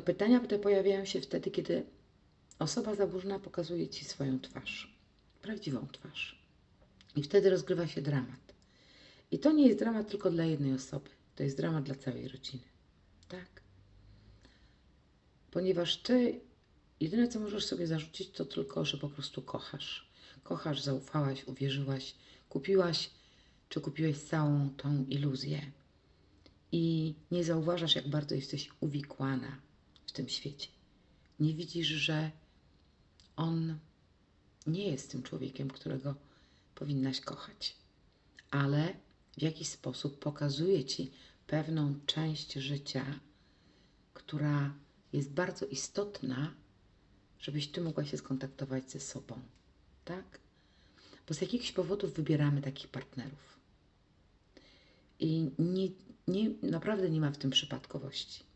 Pytania te pojawiają się wtedy, kiedy osoba zaburzona pokazuje ci swoją twarz, prawdziwą twarz. I wtedy rozgrywa się dramat. I to nie jest dramat tylko dla jednej osoby, to jest dramat dla całej rodziny. Tak? Ponieważ ty jedyne, co możesz sobie zarzucić, to tylko, że po prostu kochasz. Kochasz, zaufałaś, uwierzyłaś, kupiłaś, czy kupiłeś całą tą iluzję. I nie zauważasz, jak bardzo jesteś uwikłana w tym świecie. Nie widzisz, że on nie jest tym człowiekiem, którego powinnaś kochać, ale w jakiś sposób pokazuje ci pewną część życia, która jest bardzo istotna, żebyś ty mogła się skontaktować ze sobą. Tak? Bo z jakichś powodów wybieramy takich partnerów. I nie, nie, naprawdę nie ma w tym przypadkowości.